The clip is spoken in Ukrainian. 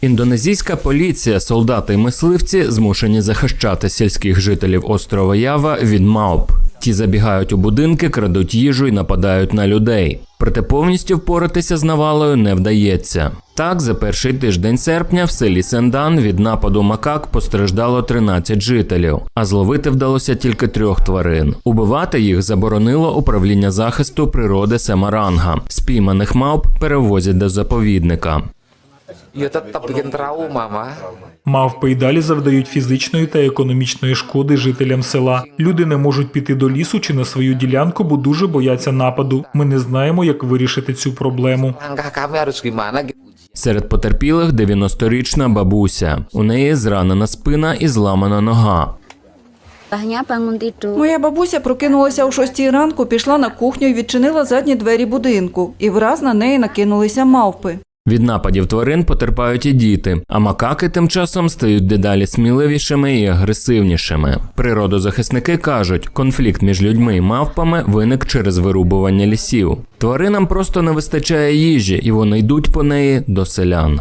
Індонезійська поліція, солдати й мисливці змушені захищати сільських жителів острова Ява від мавп. Ті забігають у будинки, крадуть їжу і нападають на людей. Проте повністю впоратися з навалою не вдається. Так, за перший тиждень серпня в селі Сендан від нападу макак постраждало 13 жителів, а зловити вдалося тільки трьох тварин. Убивати їх заборонило управління захисту природи Семаранга. Спійманих мавп перевозять до заповідника. Ya tetap bikin trauma, mah. Мавпи й далі завдають фізичної та економічної шкоди жителям села. Люди не можуть піти до лісу чи на свою ділянку, бо дуже бояться нападу. Ми не знаємо, як вирішити цю проблему. Серед потерпілих 90-річна бабуся. У неї зранена спина і зламана нога. Моя бабуся прокинулася о шостій ранку, пішла на кухню і відчинила задні двері будинку. І враз на неї накинулися мавпи. Від нападів тварин потерпають і діти, а макаки тим часом стають дедалі сміливішими і агресивнішими. Природозахисники кажуть, конфлікт між людьми і мавпами виник через вирубування лісів. Тваринам просто не вистачає їжі, і вони йдуть по неї до селян.